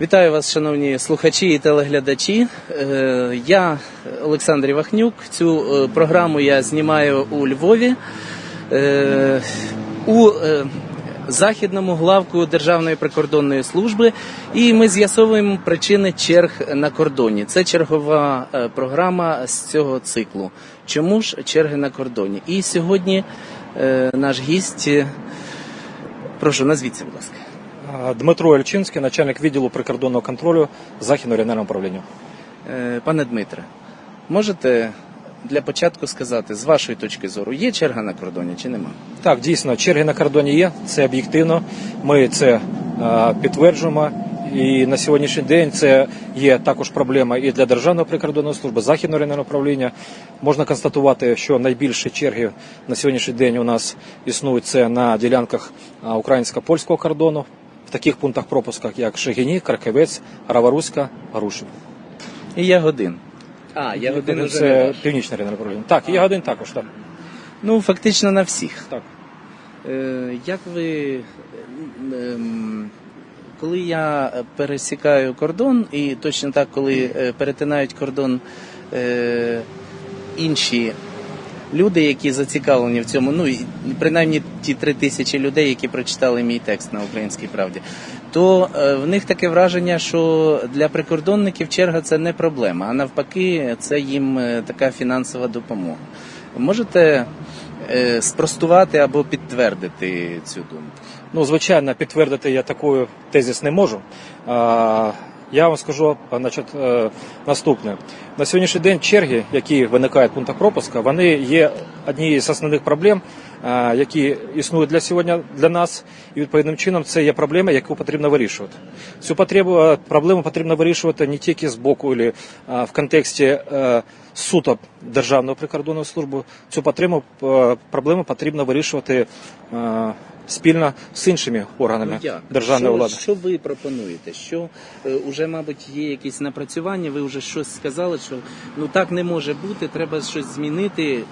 Вітаю вас, шановні слухачі і телеглядачі. Е, Я Олександр Івахнюк. Цю е, програму я знімаю у Львові е, у західному главку Державної прикордонної служби, і ми з'ясовуємо причини черг на кордоні. Це чергова програма з цього циклу. Чому ж черги на кордоні? І сьогодні наш гість. Прошу, назвіться, будь ласка. Дмитро Ельчинський, начальник відділу прикордонного контролю Західного регіонального управління. Е, Пане Дмитре, можете для початку сказати, з вашої точки зору, є черга на кордоні чи нема? Так, дійсно, черги на кордоні є, це об'єктивно. Ми це е, підтверджуємо. І на сьогоднішній день це є також проблема і для Державної прикордонної служби Західного регіонального управління. Можна констатувати, що найбільші черги на сьогоднішній день у нас існують це на ділянках українсько-польського кордону, таких пунктах пропусках, як Шегині, Краківець, Раваруська, Грушів. І Ягодин. А, Ягодин вже це ваш. північне регіональне управління. Так, і Ягодин також так. Ну, фактично на всіх. так. Е, Як ви. ем, Коли я пересікаю кордон, і точно так, коли е, перетинають кордон е, інші люди, які зацікавлені в цьому, ну і принаймні ті три тисячі людей, які прочитали мій текст на українській правді, то е, в них таке враження, що для прикордонників черга це не проблема, а навпаки, це їм е, така фінансова допомога. Можете е, спростувати або підтвердити цю думку? Ну, звичайно, підтвердити я такою тезіс не можу. Я вам скажу значить, е, наступне. На сьогоднішній день черги, які виникають в пунктах пропуска, вони є однією з основних проблем, е, які існують для сьогодні для нас. І відповідним чином це є проблема, яку потрібно вирішувати. Цю потребу, е, проблему потрібно вирішувати не тільки з боку, е, в контексті суто Державної прикордонної служби. Цю потребу, проблему потрібно вирішувати спільно з іншими органами Ну, державної що, влади. Що ви пропонуєте? Що е, уже, мабуть, є якісь напрацювання, ви вже щось сказали, що ну так не може бути, треба щось змінити.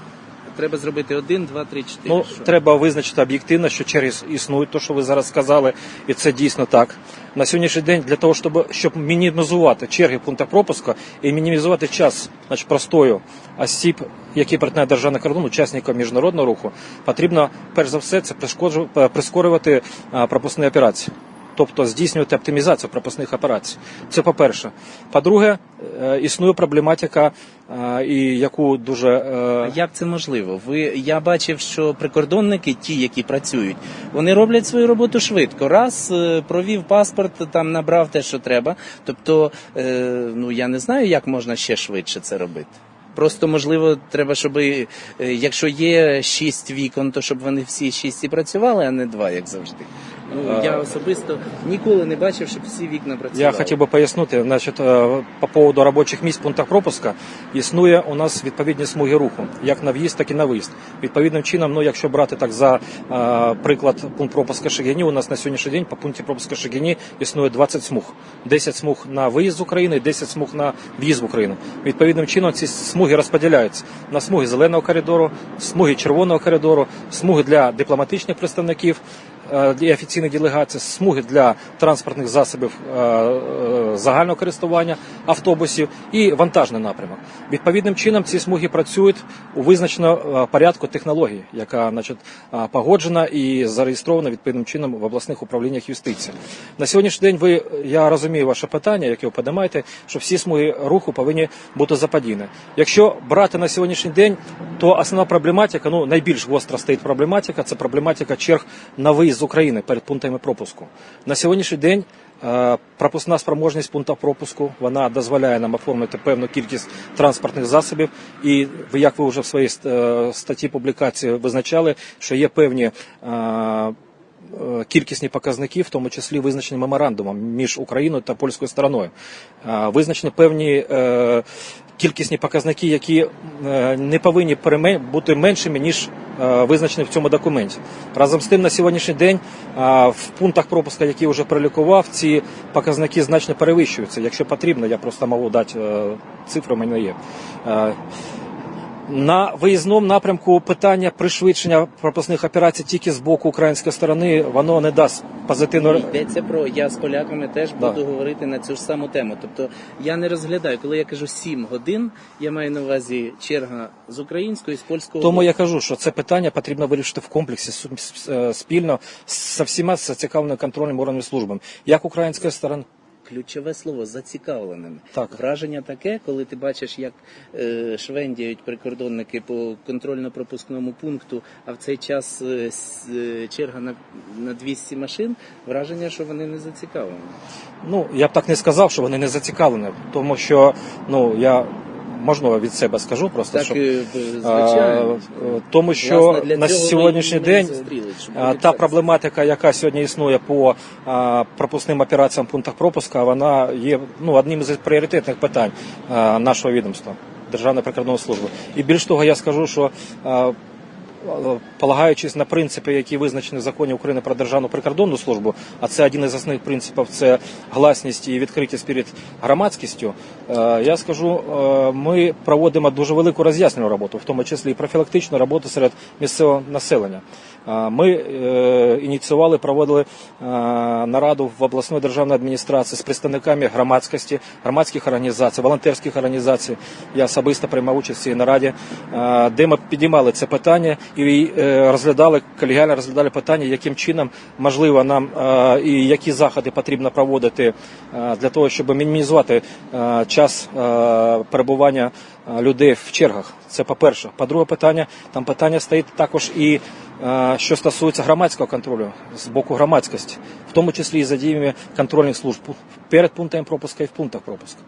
Треба зробити один, два, три, чотири. Ну, Що? треба визначити об'єктивно, що черги існують, то що ви зараз сказали, і це дійсно так. На сьогоднішній день для того, щоб, щоб мінімізувати черги в пунктах пропуску і мінімізувати час значить, простою осіб, які перетинають державний кордон, учасникам міжнародного руху, потрібно перш за все це прискорювати пропускні операції. Тобто здійснювати оптимізацію пропускних операцій. Це по-перше. По-друге, е, існує проблематика, е, і яку дуже е, як це можливо? Ви я бачив, що прикордонники, ті, які працюють, вони роблять свою роботу швидко. Раз провів паспорт, там набрав те, що треба. Тобто, ну я не знаю, як можна ще швидше це робити. Просто можливо, треба, щоб якщо є шість вікон, то щоб вони всі шість і працювали, а не два, як завжди. Ну я особисто ніколи не бачив, щоб всі вікна працювали. Я хотів би пояснити, значить, е, по поводу робочих місць в пунктах пропуска існує у нас відповідні смуги руху, як на в'їзд, так і на виїзд. Відповідним чином, ну якщо брати так за е, приклад пункт пропуска Шегині, у нас на сьогоднішній день по пункті пропуска Шегині існує 20 смуг. 10 смуг на виїзд з України, і 10 смуг на в'їзд в Україну. Відповідним чином ці смуги розподіляються на смуги зеленого коридору, смуги червоного коридору, смуги для дипломатичних представників е, і офіційних делегацій, смуги для транспортних засобів е, е, загального користування, автобусів і вантажний напрямок. Відповідним чином ці смуги працюють у визначеному е, порядку технології, яка значить, е, погоджена і зареєстрована відповідним чином в обласних управліннях юстиції. На сьогоднішній день ви я розумію ваше питання, яке ви подимаєте, що всі смуги руху повинні бути западіни. Якщо брати на сьогоднішній день, то основна проблематика, ну найбільш гостра стоїть проблематика, це проблематика черг на виїзд з України перед пунктами пропуску. На сьогоднішній день е, пропускна спроможність пунктів пропуску вона дозволяє нам оформити певну кількість транспортних засобів. І як ви вже в своїй е, статті публікації визначали, що є певні. е, Кількісні показники, в тому числі визначені меморандумом між Україною та польською стороною. Визначені певні кількісні показники, які не повинні переме- бути меншими, ніж е, визначені в цьому документі. Разом з тим, на сьогоднішній день е, в пунктах пропуска, які вже пролікував, ці показники значно перевищуються. Якщо потрібно, я просто можу дати цифру, цифри, у мене є. На виїзному напрямку питання пришвидшення пропускних операцій тільки з боку української сторони воно не дасть позитивного Йдеться про я з поляками теж Да. буду говорити на цю ж саму тему. Тобто я не розглядаю, коли я кажу 7 годин, я маю на увазі черга з української, з польського. Тому боку. я кажу, що це питання потрібно вирішити в комплексі е, спільно з всіма зацікавленими контрольними органами службами, як української сторони. Ключове слово зацікавленими. Так. Враження таке, коли ти бачиш, як е, швендіють прикордонники по контрольно-пропускному пункту, а в цей час е, е, черга на, на 200 машин. Враження, що вони не зацікавлені. Ну я б так не сказав, що вони не зацікавлені, тому що ну я можна від себе скажу просто, Так, що е, звичайно. А, е, тому що Власне, для на цього сьогоднішній і день щоб вивчати та це. проблематика, яка сьогодні існує по а, пропускним операціям в пунктах пропуска, вона є ну одним із пріоритетних питань а, нашого відомства Державної прикордонної служби. І більш того, я скажу, що е, Полагаючись на принципи, які визначені в законі України про державну прикордонну службу, а це один із основних принципів це гласність і відкритість перед громадськістю. е, Я скажу, е, ми проводимо дуже велику роз'яснену роботу, в тому числі і профілактичну роботу серед місцевого населення. Ми е, ініціювали, проводили е, нараду в обласної державної адміністрації з представниками громадськості, громадських організацій, волонтерських організацій. Я особисто приймав участь в цій нараді, е, де ми підіймали це питання і розглядали колегіально розглядали питання, яким чином можливо нам і які заходи потрібно проводити для того, щоб мінімізувати час перебування людей в чергах. Це по-перше. По-друге, питання там питання стоїть також і що стосується громадського контролю з боку громадськості, в тому числі і задіями контрольних служб перед пунктами пропуска і в пунктах пропуска.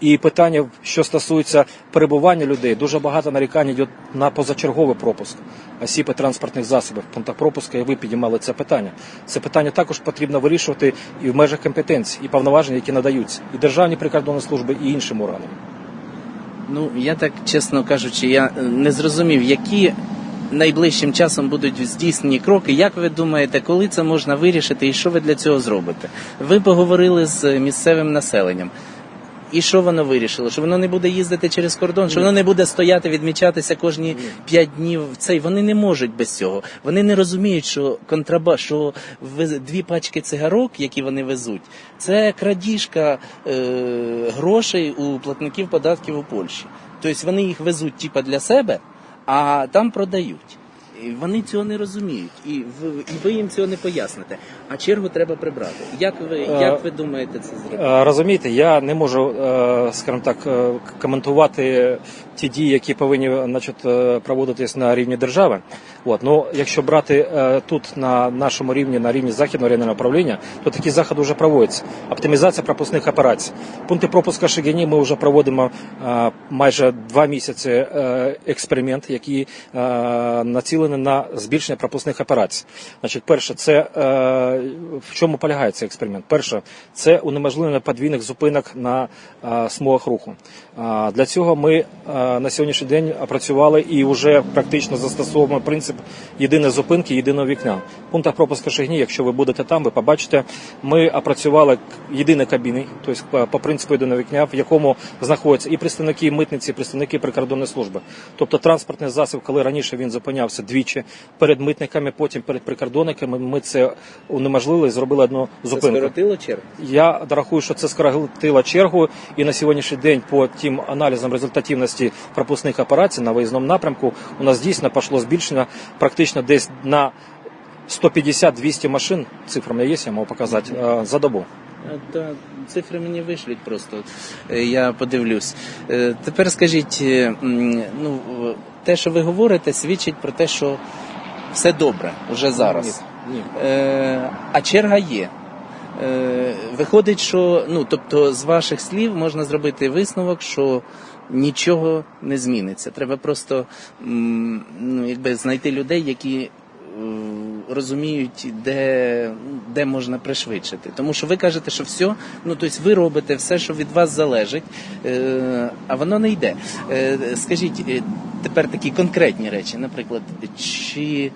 І питання, що стосується перебування людей, дуже багато нарікань йде на позачерговий пропуск осіб і транспортних засобів в пунктах пропуска, і ви підіймали це питання. Це питання також потрібно вирішувати і в межах компетенцій, і повноважень, які надаються, і державні прикордонні служби, і іншим органам. Ну, я так чесно кажучи, я е, не зрозумів, які найближчим часом будуть здійснені кроки. Як ви думаєте, коли це можна вирішити і що ви для цього зробите? Ви поговорили з місцевим населенням. І що воно вирішило? Що воно не буде їздити через кордон, що воно не буде стояти, відмічатися кожні п'ять днів. Цей вони не можуть без цього. Вони не розуміють, що контраба, що дві пачки цигарок, які вони везуть, це крадіжка е, грошей у платників податків у Польщі. Тобто вони їх везуть типа для себе, а там продають. Вони цього не розуміють, і ви, і ви їм цього не поясните. А чергу треба прибрати. Як ви, як ви думаєте це зробити? Розумієте, я не можу, е, скажімо так, е, коментувати ті дії, які повинні значить, е, проводитись на рівні держави. От, ну, якщо брати тут на нашому рівні, на рівні західного регіонального управління, то такі заходи вже проводяться. Оптимізація пропускних операцій. Пункти пропуска Шегині ми вже проводимо майже два місяці експеримент, який е, націлений на збільшення пропускних операцій. Значить, перше, це е, в чому полягає цей експеримент? Перше, це унеможливлення подвійних зупинок на е, смугах руху. Е, Для цього ми на сьогоднішній день опрацювали і вже практично застосовуємо принцип єдиної зупинки, єдиного вікна. В пунктах пропуску Шегні, якщо ви будете там, ви побачите, ми опрацювали єдині кабіни, тобто по- принципу єдиного вікна, в якому знаходяться і представники митниці, і представники прикордонної служби. Тобто транспортний засіб, коли раніше він зупинявся двічі перед митниками, потім перед прикордонниками, ми це унеможливили і зробили одну Це скоротило чергу? Я рахую, що це скоротило чергу, і на сьогоднішній день по тим аналізам результативності пропускних операцій на виїзному напрямку у нас дійсно пішло збільшення практично десь на 150-200 машин. Цифра є, я можу показати е, за добу. Е, Та цифри мені вишлють просто. Е, Я подивлюсь. Тепер скажіть, ну те, що ви говорите, свідчить про те, що все добре вже зараз. Ні. Е, А черга є. Е, Виходить, що ну тобто з ваших слів можна зробити висновок, що нічого не зміниться. Треба просто м, ну, якби знайти людей, які е, розуміють, де, де можна пришвидшити. Тому що ви кажете, що все, ну тобто ви робите все, що від вас залежить, е, а воно не йде. Е, Скажіть е, тепер такі конкретні речі, наприклад, чи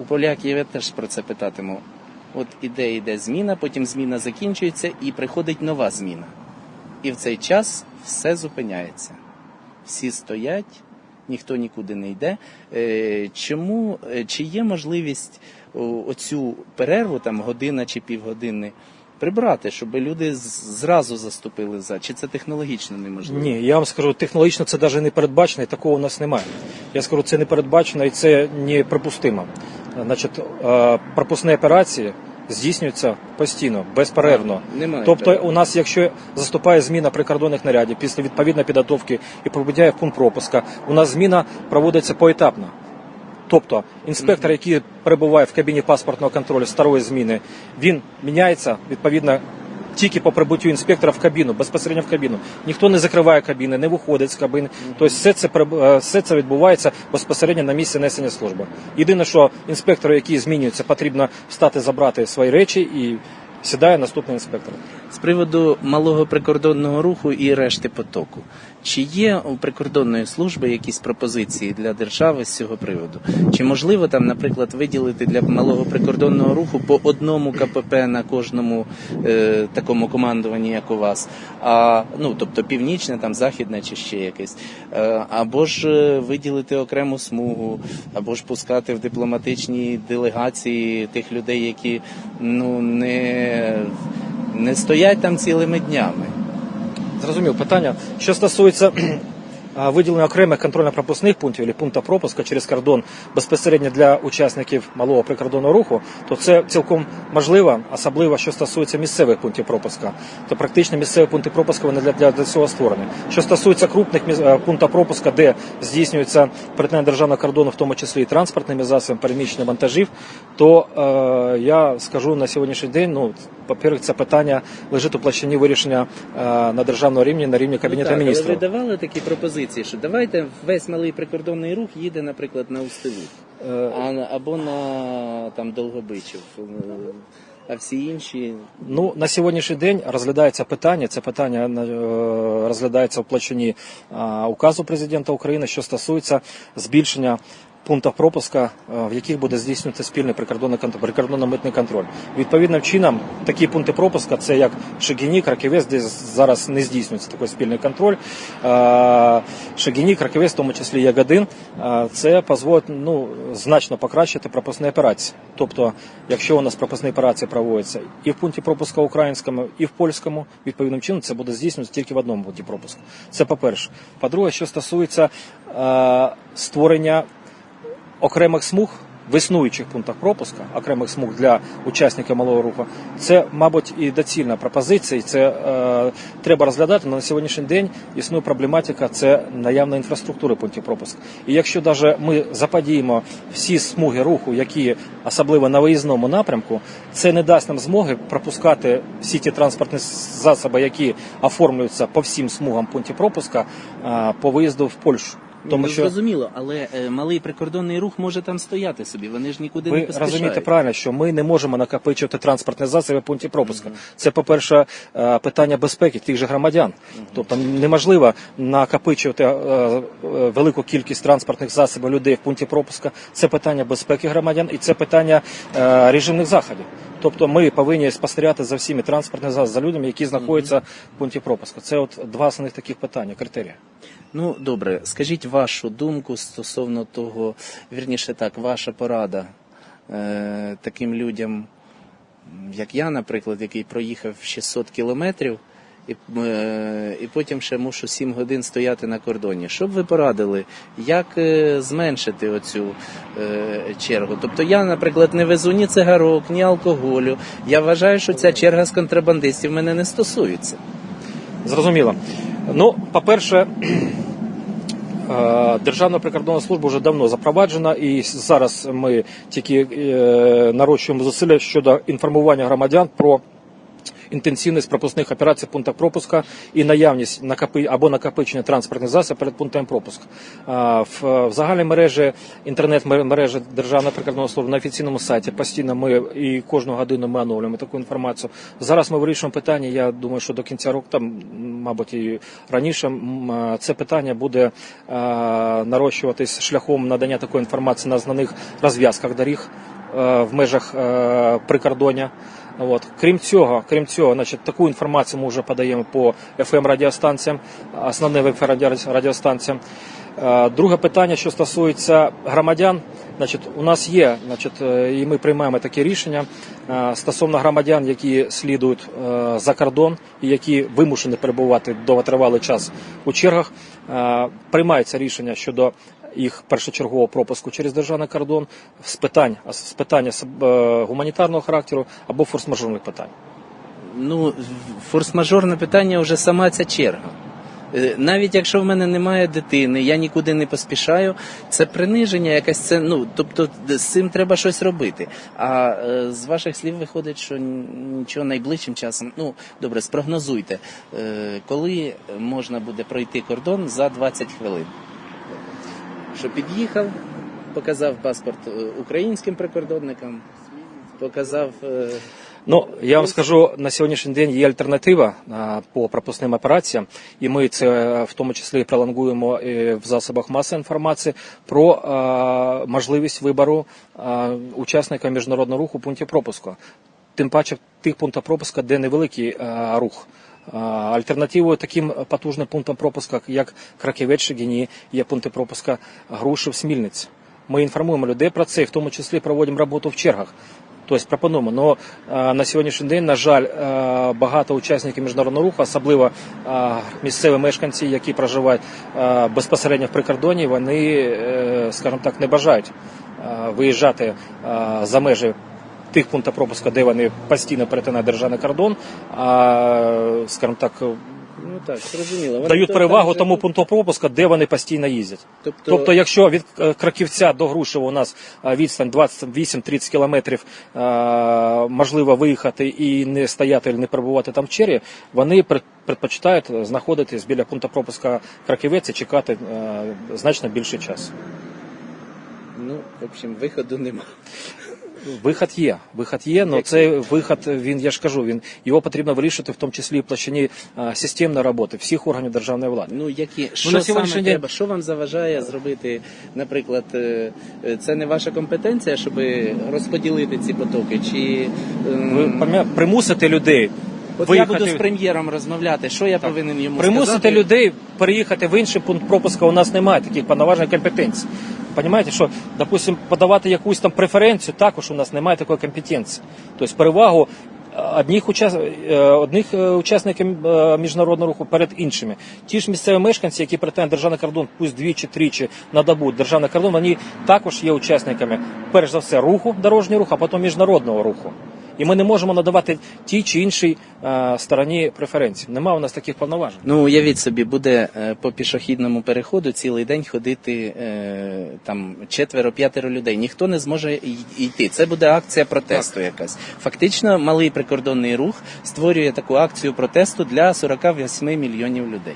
у поляків я теж про це питатиму. От іде, іде зміна, потім зміна закінчується і приходить нова зміна. І в цей час все зупиняється. Всі стоять, ніхто нікуди не йде. Е, Чому е, чи є можливість оцю перерву, там година чи півгодини, прибрати, щоб люди зразу заступили за? Чи це технологічно неможливо? Ні, я вам скажу, технологічно це навіть не передбачено, і такого у нас немає. Я скажу, це не передбачено і це неприпустимо. Значить, е, пропускні операції здійснюються постійно, безперервно. Немає. Тобто у нас, якщо заступає зміна прикордонних нарядів після відповідної підготовки і пробудяє в пункт пропуска, у нас зміна проводиться поетапно. Тобто інспектор, який перебуває в кабіні паспортного контролю старої зміни, він міняється відповідно тільки по прибуттю інспектора в кабіну, безпосередньо в кабіну. Ніхто не закриває кабіни, не виходить з кабіни. Тобто все це е, все це відбувається безпосередньо на місці несення служби. Єдине, що інспектору, який змінюється, потрібно встати, забрати свої речі і сідає наступний інспектор. З приводу малого прикордонного руху і решти потоку. Чи є у прикордонної служби якісь пропозиції для держави з цього приводу? Чи можливо там, наприклад, виділити для малого прикордонного руху по одному КПП на кожному е, такому командуванні, як у вас? А ну тобто північне, там західне чи ще якесь, е, або ж е, виділити окрему смугу, або ж пускати в дипломатичні делегації тих людей, які ну не, не стоять там цілими днями. Зрозумів питання. Що стосується виділення окремих контрольно-пропускних пунктів або пунктів пропуска через кордон безпосередньо для учасників малого прикордонного руху, то це цілком можливо, особливо що стосується місцевих пунктів пропуска. То практично місцеві пункти пропуска вони для, для, для цього створені. Що стосується крупних міс- пунктів пропуска, де здійснюється перетинання державного кордону, в тому числі і транспортними засобами переміщення вантажів, то е, я скажу на сьогоднішній день, ну, по-перше, це питання лежить у площині вирішення е, на державному рівні, на рівні Кабінету Ну, так, міністрів. Але ви давали такі пропозиції, що давайте весь малий прикордонний рух їде, наприклад, на Устилу, Е, або на там Долгобичів. Е, А всі інші Ну на сьогоднішній день розглядається питання. Це питання розглядається в площині указу президента України, що стосується збільшення пунктів пропуска, е, в яких буде здійснювати спільний прикордонний прикордонно-митний контроль. Відповідним чином, такі пункти пропуска це як Шегіні, Краківець, де зараз не здійснюється такий спільний контроль. Е, Шегіні, Краківець, в тому числі Ягодин, е, це дозволить ну, значно покращити пропускні операції. Тобто, якщо у нас пропускні операції проводяться і в пункті пропуска українському, і в польському, відповідним чином це буде здійснюватися тільки в одному пункті пропуску. Це по-перше. По-друге, що стосується створення окремих смуг в існуючих пунктах пропуска, окремих смуг для учасників малого руху, це, мабуть, і доцільна пропозиція. і Це е, треба розглядати. на сьогоднішній день існує проблематика це наявна інфраструктури пунктів пропуску. І якщо навіть ми заподіємо всі смуги руху, які особливо на виїзному напрямку, це не дасть нам змоги пропускати всі ті транспортні засоби, які оформлюються по всім смугам пунктів пропуска е, по виїзду в Польщу. Тому ну, що зрозуміло, але е, малий прикордонний рух може там стояти собі. Вони ж нікуди не ви поспішають. розумієте правильно, що ми не можемо накопичувати транспортні засоби в пункті пропуска. Це, по-перше, е, питання безпеки тих же громадян. Тобто неможливо накопичувати е, е, велику кількість транспортних засобів людей в пункті пропуска. Це питання безпеки громадян і це питання е, режимних заходів. Тобто ми повинні спостерігати за всіми транспортними засобами, за людьми, які знаходяться в пункті пропуску. Це от два основних таких питання, критерії. Ну добре, скажіть вашу думку стосовно того, вірніше так, ваша порада е, таким людям, як я, наприклад, який проїхав 600 кілометрів. І, е, і потім ще мушу 7 годин стояти на кордоні. Що б ви порадили, як е, зменшити оцю е, чергу? Тобто я, наприклад, не везу ні цигарок, ні алкоголю. Я вважаю, що ця черга з контрабандистів мене не стосується. Зрозуміло. Ну, по-перше, Державна прикордонна служба вже давно запроваджена, і зараз ми тільки нарощуємо зусилля щодо інформування громадян про інтенсивність пропускних операцій в пунктах пропуска і наявність або накопичення транспортних засобів перед пунктом пропуску. В, загальній мережі інтернет-мережі Державної прикордонної служби на офіційному сайті постійно ми і кожну годину ми оновлюємо таку інформацію. Зараз ми вирішуємо питання. Я думаю, що до кінця року, там, мабуть, і раніше це питання буде нарощуватись шляхом надання такої інформації на знаних розв'язках доріг в межах е, прикордоння. От. Крім цього, крім цього, значить, таку інформацію ми вже подаємо по FM радіостанціям, основним радіостанціям. Е, Друге питання, що стосується громадян, значить, у нас є, значить, е, і ми приймаємо таке рішення е, стосовно громадян, які слідують е, за кордон і які вимушені перебувати довготривалий час у чергах. Е, Приймається рішення щодо їх першочергового пропуску через державний кордон з питань з питання е, гуманітарного характеру або форс-мажорних питань. Ну, форс-мажорне питання вже сама ця черга. Е, Навіть якщо в мене немає дитини, я нікуди не поспішаю, це приниження якесь це. Ну тобто з цим треба щось робити. А е, з ваших слів виходить, що нічого найближчим часом. Ну добре, спрогнозуйте, е, коли можна буде пройти кордон за 20 хвилин. Що під'їхав, показав паспорт е, українським прикордонникам, показав. е, Ну я вам скажу на сьогоднішній день є альтернатива по пропускним операціям, і ми це е, в тому числі пролонгуємо в засобах масової інформації про а, можливість вибору а, учасника міжнародного руху пунктів пропуску. Тим паче в тих пунктах пропуска, де невеликий а, рух. Альтернативою таким потужним пунктам пропуска, як Краківець, Шегіні, є пункти пропуска Грушів, Смільниць. Ми інформуємо людей про це, і в тому числі проводимо роботу в чергах. Тобто пропонуємо. Но на сьогоднішній день, на жаль, багато учасників міжнародного руху, особливо місцеві мешканці, які проживають безпосередньо в прикордоні, вони, е, скажімо так, не бажають виїжджати за межі тих пунктів пропуску, де вони постійно перетинають державний кордон, а, скажімо так, Ну так, зрозуміло. Вони дають перевагу тому пункту пропуску, де вони постійно їздять. Тобто, Тобто, якщо від е, Краківця до Грушева у нас е, відстань 28-30 кілометрів, е, можливо виїхати і не стояти, не перебувати там в чері, вони предпочитають знаходитись біля пункту пропуска Краківець і чекати значно більший час. ну, в общем, виходу немає. Вихід є. Вихід є, але цей вихід, він, я ж кажу, він його потрібно вирішити в тому числі і в площині системної роботи всіх органів державної влади. Ну, які, що ну, саме день- треба, що вам заважає зробити, наприклад, е, е, це не ваша компетенція, щоб розподілити ці потоки, чи... Ви ем, примусити людей От я буду з прем'єром розмовляти, що я повинен йому примусити сказати? людей переїхати в інший пункт пропуска. У нас немає таких повноважень компетенцій. Понимаєте, що, допустим, подавати якусь там преференцію, також у нас немає такої компетенції. Тобто перевагу е, одних, учас... е, одних е, учасників міжнародного руху перед іншими. Ті ж місцеві мешканці, які перетинають державний кордон, пусть двічі, тричі на добу державний кордон, вони також є учасниками, перш за все, руху, дорожнього руху, а потім міжнародного руху. І ми не можемо надавати тій чи іншій е, стороні преференцій. Немає у нас таких повноважень. Ну, уявіть собі, буде е, по пішохідному переходу цілий день ходити е, там четверо-п'ятеро людей. Ніхто не зможе й- йти. Це буде акція протесту якась. Фактично, малий прикордонний рух створює таку акцію протесту для 48 мільйонів людей.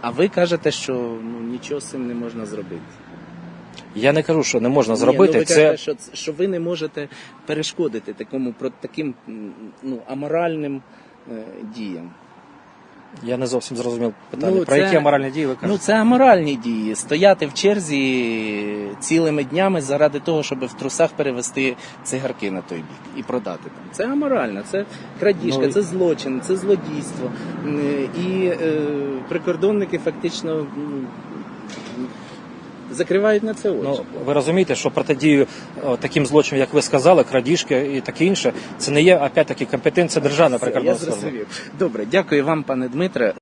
А ви кажете, що ну, нічого з цим не можна зробити. Я не кажу, що не можна Ні, зробити. ну, ви це кажете, що, що ви не можете перешкодити такому про таким ну, аморальним е, діям. я не зовсім зрозумів питання. Ну, Про це- які аморальні дії ви кажете? Ну, це аморальні дії. Стояти в черзі цілими днями заради того, щоб в трусах перевести цигарки на той бік і продати там. Це аморально, це крадіжка, Ну, це злочин, це злодійство. І е, прикордонники фактично закривають на це очі. Ну, ви розумієте, що протидію е, таким злочинам, як ви сказали, крадіжки і таке інше, це не є опять-таки компетенція держави Все, я прикордонної Добре, дякую вам, пане Дмитре.